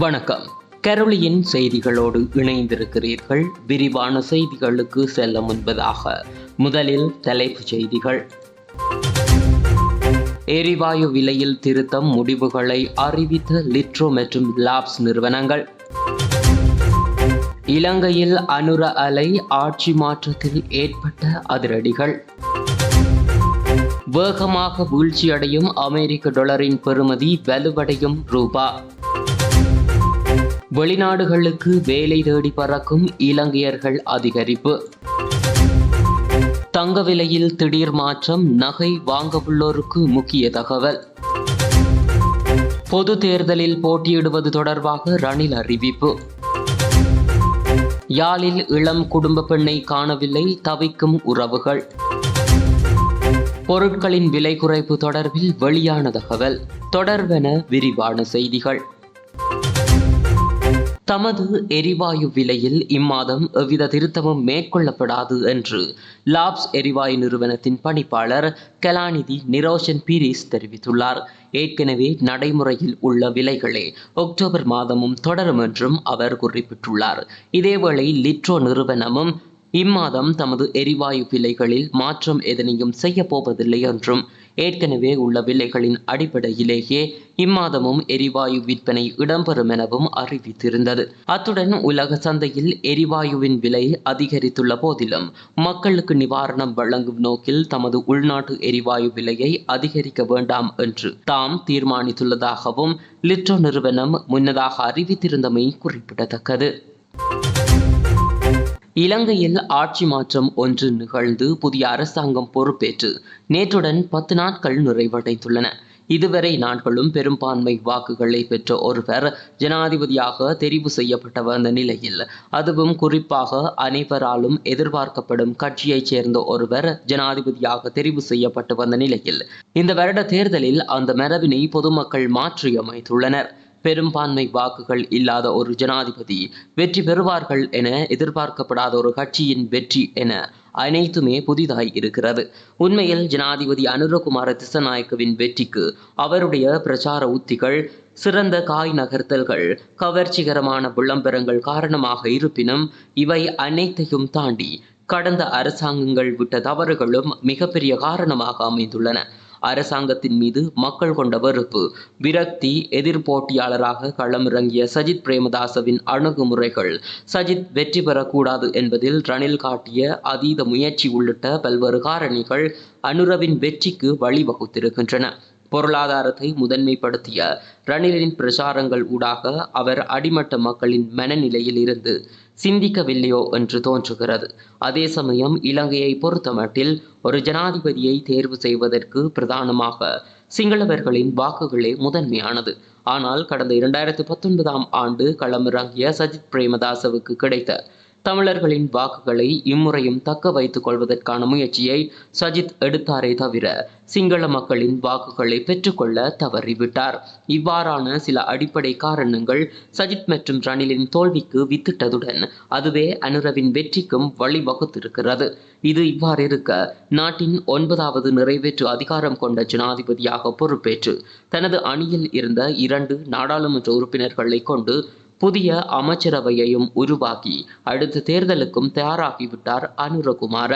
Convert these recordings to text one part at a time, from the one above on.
வணக்கம். கரோலியின் செய்திகளோடு இணைந்திருக்கிறீர்கள். விரிவான செய்திகளுக்கு செல்ல முன்பதாக முதலில் தலைப்புச் செய்திகள். எரிவாயு விலையில் திருத்தம் முடிவுகளை அறிவித்த லிட்ரோ மற்றும் லாப்ஸ் நிறுவனங்கள். இலங்கையில் அனுர அலை ஆட்சி மாற்றத்தில் ஏற்பட்ட அதிரடிகள். வேகமாக வீழ்ச்சியடையும் அமெரிக்க டாலரின் பெறுமதி வலுவடையும் ரூபா. வெளிநாடுகளுக்கு வேலை தேடி பறக்கும் இலங்கையர்கள் அதிகரிப்பு. தங்க விலையில் திடீர் மாற்றம் நகை வாங்கவுள்ளோருக்கு முக்கிய தகவல். பொது தேர்தலில் போட்டியிடுவது தொடர்பாக ரணில் அறிவிப்பு. யாழில் இளம் குடும்ப பெண்ணை காணவில்லை தவிக்கும் உறவுகள். பொருட்களின் விலை குறைப்பு தொடர்பில் வெளியான தகவல். தொடர்பென விரிவான செய்திகள். தமது எரிவாயு விலையில் இம்மாதம் எவ்வித திருத்தமும் மேற்கொள்ளப்படாது என்று லாப்ஸ் எரிவாயு நிறுவனத்தின் பணிப்பாளர் கலாநிதி நிரோஷன் பீரிஸ் தெரிவித்துள்ளார். ஏற்கனவே நடைமுறையில் உள்ள விலைகளே அக்டோபர் மாதமும் தொடரும் என்றும் அவர் குறிப்பிட்டுள்ளார். இதேவேளை லிட்ரோ நிறுவனமும் இம்மாதம் தமது எரிவாயு விலைகளில் மாற்றம் எதனையும் செய்யப்போவதில்லை என்றும் ஏற்கனவே உள்ள விலைகளின் அடிப்படையிலேயே இம்மாதமும் எரிவாயு விற்பனை இடம்பெறும் எனவும் அறிவித்திருந்தது. அத்துடன் உலக சந்தையில் எரிவாயுவின் விலை அதிகரித்துள்ள போதிலும் மக்களுக்கு நிவாரணம் வழங்கும் நோக்கில் தமது உள்நாட்டு எரிவாயு விலையை அதிகரிக்க வேண்டாம் என்று தாம் தீர்மானித்துள்ளதாகவும் லிட்ரோ நிறுவனம் முன்னதாக அறிவித்திருந்தமை குறிப்பிடத்தக்கது. இலங்கையில் ஆட்சி மாற்றம் ஒன்று நிகழ்ந்து புதிய அரசாங்கம் பொறுப்பேற்று நேற்றுடன் பத்து நாட்கள் நிறைவடைந்துள்ளன. இதுவரை நாட்களும் பெரும்பான்மை வாக்குகளை பெற்ற ஒருவர் ஜனாதிபதியாக தெரிவு செய்யப்பட்ட வந்த நிலையில் அதுவும் குறிப்பாக அனைவராலும் எதிர்பார்க்கப்படும் கட்சியைச் சேர்ந்த ஒருவர் ஜனாதிபதியாக தெரிவு செய்யப்பட்டு வந்த நிலையில் இந்த வருட தேர்தலில் அந்த மரபினை பொதுமக்கள் மாற்றியமைத்துள்ளனர். பெரும்பான்மை வாக்குகள் இல்லாத ஒரு ஜனாதிபதி வெற்றி பெறுவார்கள் என எதிர்பார்க்கப்படாத ஒரு கட்சியின் வெற்றி என அனைத்துமே புதிதாய் இருக்கிறது. உண்மையில் ஜனாதிபதி அனுரகுமார திசநாயக்கவின் வெற்றிக்கு அவருடைய பிரச்சார உத்திகள் சிறந்த காய் நகர்த்தல்கள் கவர்ச்சிகரமான விளம்பரங்கள் காரணமாக இருப்பினும் இவை அனைத்தையும் தாண்டி கடந்த அரசாங்கங்கள் விட்ட தவறுகளும் மிகப்பெரிய காரணமாக அமைந்துள்ளன. அரசாங்கத்தின் மீது மக்கள் கொண்ட வெறுப்பு. விரக்தி எதிர்போட்டியாளராக களமிறங்கிய சஜித் பிரேமதாசவின் அணுகுமுறைகள். சஜித் வெற்றி பெறக்கூடாது என்பதில் ரணில் காட்டிய அதீத முயற்சி உள்ளிட்ட பல்வேறு காரணிகள் அனுரவின் வெற்றிக்கு வழிவகுத்திருக்கின்றன. பொருளாதாரத்தை முதன்மைப்படுத்திய ரணிலின் பிரச்சாரங்கள் ஊடாக அவர் அடிமட்ட மக்களின் மனநிலையில் இருந்து சிந்திக்கவில்லையோ என்று தோன்றுகிறது. அதே சமயம் இலங்கையை பொறுத்தமட்டில் ஒரு ஜனாதிபதியை தேர்வு செய்வதற்கு பிரதானமாக சிங்களவர்களின் வாக்குகளே முதன்மையானது. ஆனால் கடந்த இரண்டாயிரத்தி பத்தொன்பதாம் ஆண்டு களமிறங்கிய சஜித் பிரேமதாசவுக்கு கிடைத்த தமிழர்களின் வாக்குகளை இம்முறையும் தக்க வைத்துக் கொள்வதற்கான முயற்சியை சஜித் எடுத்தாரே தவிர சிங்கள மக்களின் வாக்குகளை பெற்றுக்கொள்ள தவறிவிட்டார். இவ்வாறான சில அடிப்படை காரணங்கள் சஜித் மற்றும் ரணிலின் தோல்விக்கு வித்திட்டதுடன் அதுவே அனுரவின் வெற்றிக்கும் வழிவகுத்திருக்கிறது. இது இவ்வாறு இருக்க நாட்டின் ஒன்பதாவது நிறைவேற்று அதிகாரம் கொண்ட ஜனாதிபதியாக பொறுப்பேற்று தனது அணியில் இருந்த இரண்டு நாடாளுமன்ற உறுப்பினர்களை கொண்டு புதிய அமைச்சரவையையும் உருவாக்கி அடுத்த தேர்தலுக்கும் தயாராகிவிட்டார் அனுரகுமார.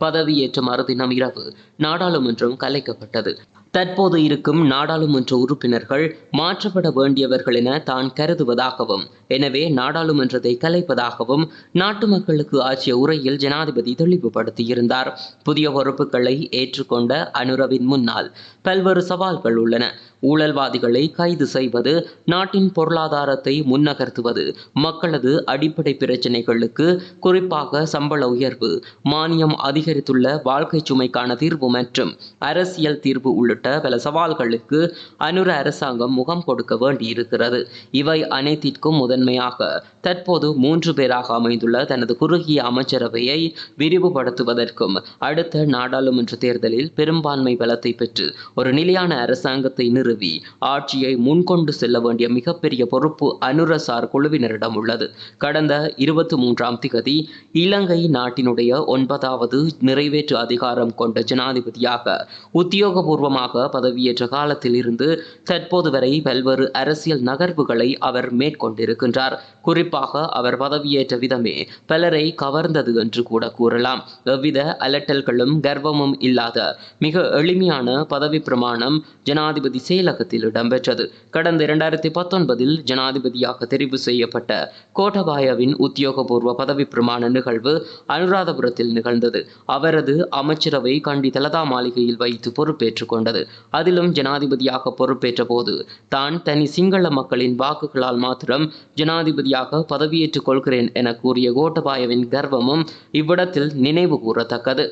பதவியேற்ற மறுதினம் இரவு நாடாளுமன்றம் கலைக்கப்பட்டது. தற்போது இருக்கும் நாடாளுமன்ற உறுப்பினர்கள் மாற்றப்பட வேண்டியவர்கள் என தான் கருதுவதாகவும் எனவே நாடாளுமன்றத்தை கலைப்பதாகவும் நாட்டு மக்களுக்கு ஆற்றிய உரையில் ஜனாதிபதி தெளிவுபடுத்தியிருந்தார். புதிய பொறுப்புகளை ஏற்றுக்கொண்ட அனுரவின் முன்னால் பல்வேறு சவால்கள் உள்ளன. ஊழல்வாதிகளை கைது செய்வது நாட்டின் பொருளாதாரத்தை முன்னகர்த்துவது மக்களது அடிப்படை பிரச்சினைகளுக்கு குறிப்பாக சம்பள உயர்வு மானியம் அதிகரித்துள்ள வாழ்க்கை சுமைக்கான தீர்வு மற்றும் அரசியல் தீர்வு உள்ளிட்ட பல சவால்களுக்கு அனுர அரசாங்கம் முகம் கொடுக்க வேண்டியிருக்கிறது. இவை அனைத்திற்கும் முதன்மையாக தற்போது மூன்று பேராக அமைந்துள்ள தனது குறுகிய அமைச்சரவையை விரிவுபடுத்துவதற்கும் அடுத்த நாடாளுமன்ற தேர்தலில் பெரும்பான்மை பலத்தை பெற்று ஒரு நிலையான அரசாங்கத்தை நிறுவி ஆட்சியை முன்கொண்டு செல்ல வேண்டிய மிகப்பெரிய பொறுப்பு அனுரசார் குழுவினரிடம் உள்ளது. கடந்த இருபத்தி மூன்றாம் திகதி இலங்கை நாட்டினுடைய ஒன்பதாவது நிறைவேற்று அதிகாரம் கொண்ட ஜனாதிபதியாக உத்தியோகபூர்வமாக அமைச்சராக பதவியேற்ற காலத்தில் இருந்து தற்போது வரை பல்வேறு அரசியல் நகர்வுகளை அவர் மேற்கொண்டிருக்கின்றார். குறிப்பாக அவர் பதவியேற்ற விதமே பலரை கவர்ந்தது என்று கூட கூறலாம். எவ்வித அலட்டல்களும் கர்வமும் இல்லாத மிக எளிமையான பதவி பிரமாணம் ஜனாதிபதி செயலகத்தில் இடம்பெற்றது. கடந்த இரண்டாயிரத்தி பத்தொன்பதில் ஜனாதிபதியாக தெரிவு செய்யப்பட்ட கோட்டபாயவின் உத்தியோகபூர்வ பதவி பிரமாண நிகழ்வு அனுராதபுரத்தில் நிகழ்ந்தது. அவரது அமைச்சரவை கண்டி தலதா மாளிகையில் வைத்து பொறுப்பேற்றுக் கொண்டது. அதிலும் ஜனாதிபதியாக பொறுப்பேற்ற போது தான் தனி சிங்கள மக்களின் வாக்குகளால் மாத்திரம் ஜனாதிபதியாக பதவியேற்றுக் கொள்கிறேன் என கூறிய கோட்டபாயவின் கர்வமும் இவ்விடத்தில் நினைவு கூறத்தக்கது.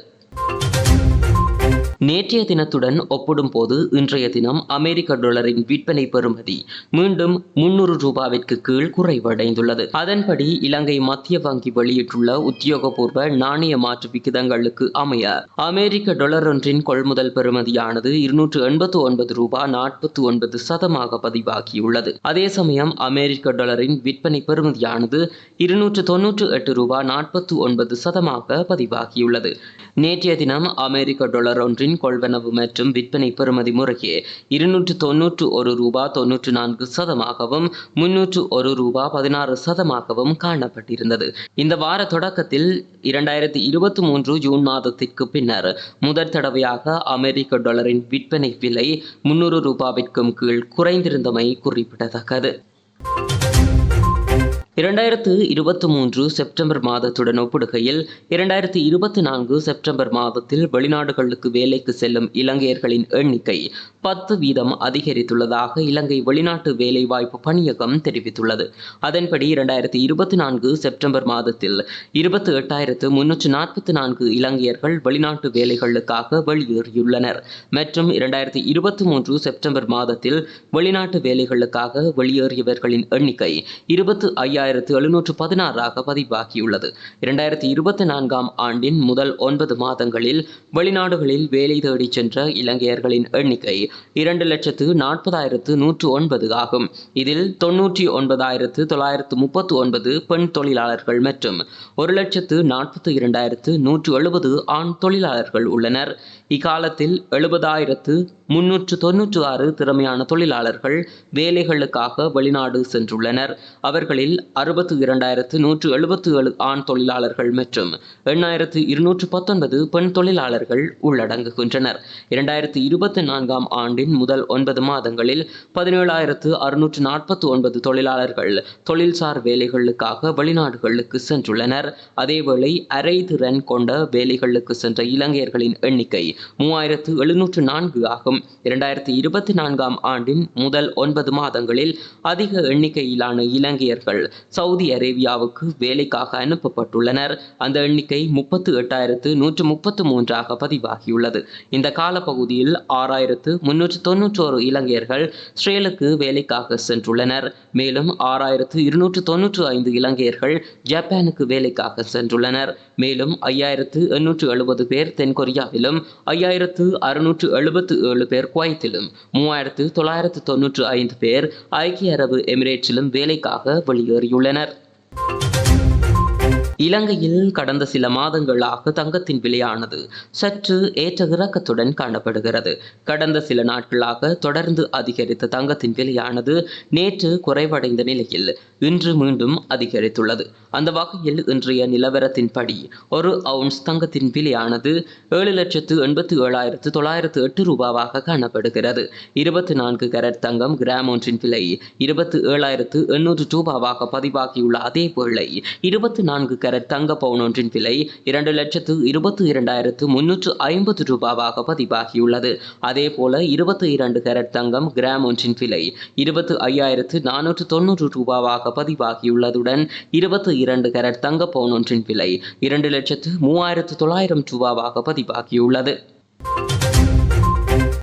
நேற்றைய தினத்துடன் ஒப்பிடும்போது இன்றைய தினம் அமெரிக்க டாலரின் விற்பனை பெறுமதி மீண்டும் முன்னூறு ரூபாவிற்கு கீழ் குறைவடைந்துள்ளது. அதன்படி இலங்கை மத்திய வங்கி வெளியிட்டுள்ள உத்தியோகபூர்வ நாணய மாற்று விகிதங்களுக்கு அமைய அமெரிக்க டாலர் ஒன்றின் கொள்முதல் பெறுமதியானது இருநூற்று எண்பத்து ஒன்பது ரூபாய் நாற்பத்தி ஒன்பது சதமாக பதிவாகியுள்ளது. அதே சமயம் அமெரிக்க டாலரின் விற்பனை பெறுமதியானது இருநூற்று தொன்னூற்று எட்டு ரூபாய் நாற்பத்தி ஒன்பது சதமாக பதிவாகியுள்ளது. நேற்றைய தினம் அமெரிக்க டாலர் ஒன்றின் கொள்வனவு மற்றும் விற்பனை பெறுமதி முறையே இருநூற்று தொன்னூற்று ஒரு ரூபா தொன்னூற்று நான்கு சதமாகவும் முன்னூற்று ஒரு ரூபா பதினாறு சதமாகவும் காணப்பட்டிருந்தது. இந்த வார தொடக்கத்தில் இரண்டாயிரத்தி இருபத்தி மூன்று ஜூன் மாதத்திற்கு பின்னர் முதற் தடவையாக அமெரிக்க டாலரின் விற்பனை விலை முன்னூறு ரூபாவிற்கும் கீழ் குறைந்திருந்தமை குறிப்பிடத்தக்கது. இரண்டாயிரத்து இருபத்தி மூன்று செப்டம்பர் மாதத்துடன் ஒப்பிடுகையில் இரண்டாயிரத்தி இருபத்தி நான்கு செப்டம்பர் மாதத்தில் வெளிநாடுகளுக்கு வேலைக்கு செல்லும் இலங்கையர்களின் எண்ணிக்கை பத்து வீதம் அதிகரித்துள்ளதாக இலங்கை வெளிநாட்டு வேலைவாய்ப்பு பணியகம் தெரிவித்துள்ளது. அதன்படி இரண்டாயிரத்தி இருபத்தி நான்கு செப்டம்பர் மாதத்தில் இருபத்தி எட்டாயிரத்து முன்னூற்று நாற்பத்தி நான்கு இலங்கையர்கள் வெளிநாட்டு வேலைகளுக்காக வெளியேறியுள்ளனர். மற்றும் இரண்டாயிரத்தி இருபத்தி மூன்று செப்டம்பர் மாதத்தில் வெளிநாட்டு வேலைகளுக்காக வெளியேறியவர்களின் எண்ணிக்கை இருபத்து ஐயாயிரத்து எழுநூற்று பதினாறாக பதிவாகியுள்ளது. இரண்டாயிரத்தி இருபத்தி நான்காம் ஆண்டின் முதல் ஒன்பது மாதங்களில் வெளிநாடுகளில் வேலை தேடிச் சென்ற இலங்கையர்களின் எண்ணிக்கை இரண்டு லட்சத்து நாற்பதாயிரத்து நூற்று ஒன்பது ஆகும். இதில் தொன்னூற்றி ஒன்பதாயிரத்து தொள்ளாயிரத்து முப்பத்து ஒன்பது பெண் தொழிலாளர்கள் மற்றும் ஒரு லட்சத்து நாற்பத்தி இரண்டாயிரத்து நூற்று எழுபது ஆண் தொழிலாளர்கள் உள்ளனர். இக்காலத்தில் எழுபதாயிரத்து முன்னூற்று தொன்னூற்று ஆறு திறமையான தொழிலாளர்கள் வேலைகளுக்காக வெளிநாடு சென்றுள்ளனர். அவர்களில் அறுபத்து இரண்டாயிரத்து நூற்று எழுபத்து ஏழு ஆண் தொழிலாளர்கள் மற்றும் எண்ணாயிரத்து இருநூற்று பத்தொன்பது பெண் தொழிலாளர்கள் உள்ளடங்குகின்றனர். இரண்டாயிரத்து இருபத்தி நான்காம் ஆண்டு ஆண்டின் முதல் ஒன்பது மாதங்களில் பதினேழாயிரத்து அறுநூற்று நாற்பத்தி ஒன்பது தொழிலாளர்கள் தொழில்சார் வேலைகளுக்காக வெளிநாடுகளுக்கு சென்றுள்ளனர். அதேவேளை அரை திறன் கொண்ட வேலைகளுக்கு சென்ற இலங்கையர்களின் எண்ணிக்கை மூவாயிரத்து எழுநூற்று நான்கு ஆகும். இரண்டாயிரத்தி இருபத்தி நான்காம் ஆண்டின் முதல் ஒன்பது மாதங்களில் அதிக எண்ணிக்கையிலான இலங்கையர்கள் சவுதி அரேபியாவுக்கு வேலைக்காக அனுப்பப்பட்டுள்ளனர். அந்த எண்ணிக்கை முப்பத்து எட்டாயிரத்து நூற்று முப்பத்து மூன்றாக பதிவாகியுள்ளது. இந்த காலப்பகுதியில் ஆறாயிரத்து முன்னூற்று தொன்னூற்றோரு இலங்கையர்கள் ஸ்ரேலுக்கு வேலைக்காக சென்றுள்ளனர். மேலும் ஆறாயிரத்து இருநூற்று தொன்னூற்று ஐந்து இலங்கையர்கள் ஜப்பானுக்கு வேலைக்காக சென்றுள்ளனர். மேலும் ஐயாயிரத்து எண்ணூற்று எழுபது பேர் தென்கொரியாவிலும் ஐயாயிரத்து அறுநூற்று எழுபத்து ஏழு பேர் குவைத்திலும் மூவாயிரத்து தொள்ளாயிரத்து தொன்னூற்று ஐந்து பேர் ஐக்கிய அரபு எமிரேட்ஸிலும் வேலைக்காக வெளியேறியுள்ளனர். இலங்கையில் கடந்த சில மாதங்களாக தங்கத்தின் விலையானது சற்று ஏற்ற இறக்கத்துடன் காணப்படுகிறது. கடந்த சில நாட்களாக தொடர்ந்து அதிகரித்த தங்கத்தின் விலையானது நேற்று குறைவடைந்த நிலையில் இன்று மீண்டும் அதிகரித்துள்ளது. அந்த வகையில் இன்றைய நிலவரத்தின்படி ஒரு அவுன்ஸ் தங்கத்தின் விலையானது ஏழு லட்சத்து எண்பத்தி ஏழாயிரத்து தொள்ளாயிரத்து எட்டு ரூபாவாக காணப்படுகிறது. இருபத்தி நான்கு கரட் தங்கம் கிராம் ஒன்றின் விலை இருபத்தி ஏழாயிரத்து எண்ணூறு ரூபாவாக பதிவாகியுள்ள அதே வேளை இருபத்தி நான்கு கரட் தங்க பவுன் ஒன்றின் விலை இரண்டு லட்சத்து இருபத்தி இரண்டாயிரத்து முன்னூற்று ஐம்பது ரூபாவாக பதிவாகியுள்ளது. அதே போல இருபத்தி இரண்டு கரட் தங்கம் கிராம் ஒன்றின் விலை இருபத்து ஐயாயிரத்து நானூற்று தொண்ணூறு ரூபாவாக பதிவாகியுள்ளதுடன் இருபத்தி இரண்டு கரட் தங்க பவுன் ஒன்றின் விலை இரண்டு லட்சத்து மூவாயிரத்து தொள்ளாயிரம் ரூபாவாக பதிவாகியுள்ளது.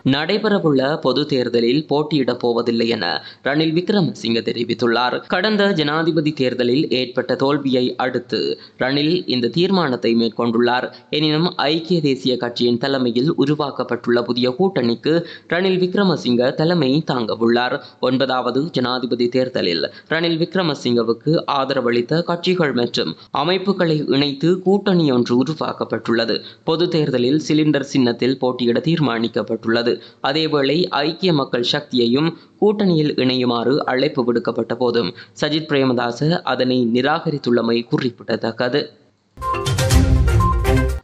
நடைபெறவுள்ள பொது தேர்தலில் போட்டியிடப் போவதில்லை என ரணில் விக்ரமசிங்க தெரிவித்துள்ளார். கடந்த ஜனாதிபதி தேர்தலில் ஏற்பட்ட தோல்வியை அடுத்து ரணில் இந்த தீர்மானத்தை மேற்கொண்டுள்ளார். எனினும் ஐக்கிய தேசிய கட்சியின் தலைமையில் உருவாக்கப்பட்டுள்ள புதிய கூட்டணிக்கு ரணில் விக்ரமசிங்க தலைமை தாங்கவுள்ளார். ஒன்பதாவது ஜனாதிபதி தேர்தலில் ரணில் விக்ரமசிங்கவுக்கு ஆதரவளித்த கட்சிகள் மற்றும் அமைப்புகளை இணைத்து கூட்டணி ஒன்று உருவாக்கப்பட்டுள்ளது. பொது தேர்தலில் சிலிண்டர் சின்னத்தில் போட்டியிட தீர்மானிக்கப்பட்டுள்ளது. தெரிவித்துள்ளது அதேவேளை ஐக்கிய மக்கள் சக்தியையும் கூட்டணியில் இணையுமாறு அழைப்பு விடுக்கப்பட்ட போதும் சஜித் பிரேமதாச அதனை நிராகரித்துள்ளமை குறிப்பிடத்தக்கது.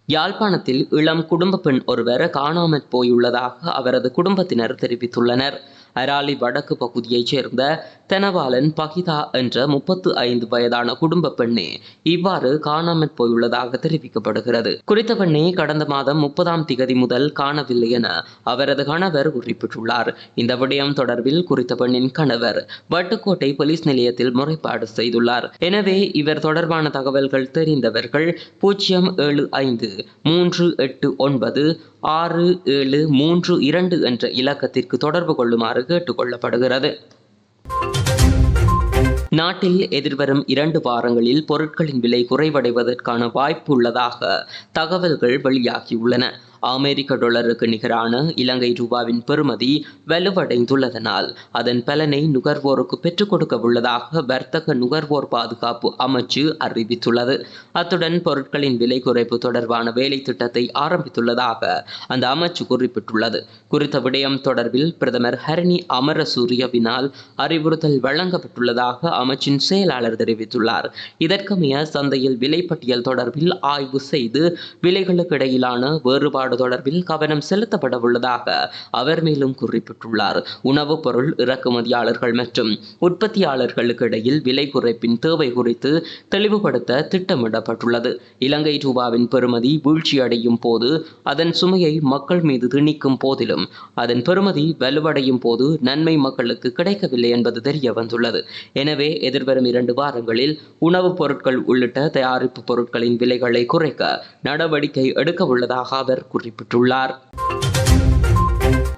யாழ்ப்பாணத்தில் இளம் குடும்ப பெண் ஒருவர் காணாமற் போயுள்ளதாக அவரது குடும்பத்தினர் தெரிவித்துள்ளனர். அராலி வடக்கு பகுதியைச் சேர்ந்த தெனவாலன் பகிதா என்ற முப்பத்து ஐந்து வயதான குடும்ப பெண்ணே இவ்வாறு காணாமற் போயுள்ளதாக தெரிவிக்கப்படுகிறது. குறித்த பெண்ணை கடந்த மாதம் முப்பதாம் திகதி முதல் காணவில்லை என அவரது கணவர் குறிப்பிட்டுள்ளார். இந்த விடயம் தொடர்பில் குறித்த பெண்ணின் கணவர் வட்டுக்கோட்டை போலீஸ் நிலையத்தில் முறைப்பாடு செய்துள்ளார். எனவே இவர் தொடர்பான தகவல்கள் தெரிந்தவர்கள் பூஜ்ஜியம் ஏழு ஐந்து மூன்று எட்டு ஒன்பது ஆறு ஏழு மூன்று இரண்டு என்ற இலக்கத்திற்கு தொடர்பு கொள்ளுமாறு கேட்டுக்கொள்ளப்படுகிறது நாட்டில் எதிர்வரும் இரண்டு வாரங்களில் பொருட்களின் விலை குறைவடைவதற்கான வாய்ப்பு உள்ளதாக தகவல்கள் வெளியாகியுள்ளன. அமெரிக்க டாலருக்கு நிகரான இலங்கை ரூபாவின் பெறுமதி வலுவடைந்துள்ளதனால் அதன் பலனை நுகர்வோருக்கு பெற்றுக் கொடுக்க உள்ளதாக வர்த்தக நுகர்வோர் பாதுகாப்பு அமைச்சு அறிவித்துள்ளது. அத்துடன் பொருட்களின் விலை குறைப்பு தொடர்பான வேலை திட்டத்தை ஆரம்பித்துள்ளதாக அந்த அமைச்சு குறிப்பிட்டுள்ளது. குறித்த விடயம் தொடர்பில் பிரதமர் ஹரணி அமரசூரியவினால் அறிவுறுத்தல் வழங்கப்பட்டுள்ளதாக அமைச்சின் செயலாளர் தெரிவித்துள்ளார். இதற்கமைய சந்தையில் விலைப்பட்டியல் தொடர்பில் ஆய்வு செய்து விலைகளுக்கு இடையிலான வேறுபாடு தொடர்பில் கவனம் செலுத்தப்பட உள்ளதாக அவர் மேலும் குறிப்பிட்டுள்ளார். உணவுப் பொருள் இறக்குமதியாளர்கள் மற்றும் உற்பத்தியாளர்களுக்கு இடையில் விலை குறைப்பின் தேவை குறித்து தெளிவுபடுத்த திட்டமிடப்பட்டுள்ளது. இலங்கை ரூபாவின் பெறுமதி வீழ்ச்சியடையும் போது அதன் சுமையை மக்கள் மீது திணிக்கும் போதிலும் அதன் பெறுமதி வலுவடையும் போது நன்மை மக்களுக்கு கிடைக்கவில்லை என்பது தெரிய வந்துள்ளது. எனவே எதிர்வரும் இரண்டு வாரங்களில் உணவுப் பொருட்கள் உள்ளிட்ட தயாரிப்பு பொருட்களின் விலைகளை குறைக்க நடவடிக்கை எடுக்க உள்ளதாக அவர் குறிப்பிட்டுள்ளார்.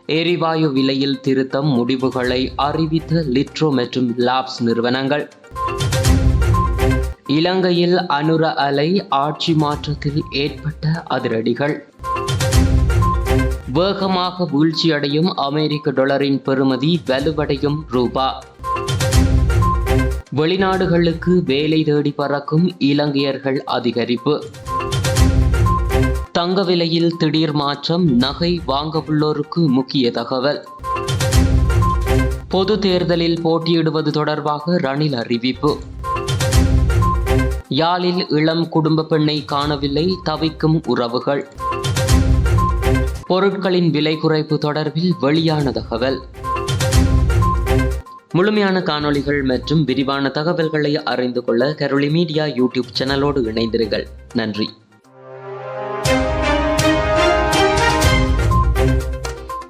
எரிவாயு விலையில் திருத்தம் முடிவுகளை அறிவித்த லிட்ரோ மற்றும் லாப்ஸ் நிறுவனங்கள். இலங்கையில் அனுர அலை ஆட்சி மாற்றத்தில் ஏற்பட்ட அதிரடிகள். வேகமாக வீழ்ச்சியடையும் அமெரிக்க டாலரின் பெறுமதி வலுவடையும் ரூபா. வெளிநாடுகளுக்கு வேலை தேடி பறக்கும் இலங்கையர்கள் அதிகரிப்பு. தங்க விலையில் திடீர் மாற்றம் நகை வாங்கவுள்ளோருக்கு முக்கிய தகவல். பொது தேர்தலில் போட்டியிடுவது தொடர்பாக ரணில் அறிவிப்பு. யாழில் இளம் குடும்ப பெண்ணை காணவில்லை தவிக்கும் உறவுகள். பொருட்களின் விலை குறைப்பு தொடர்பில் வெளியான தகவல். முழுமையான காணொளிகள் மற்றும் விரிவான தகவல்களை அறிந்து கொள்ள கரோலி மீடியா யூடியூப் சேனலோடு இணைந்திருங்கள். நன்றி.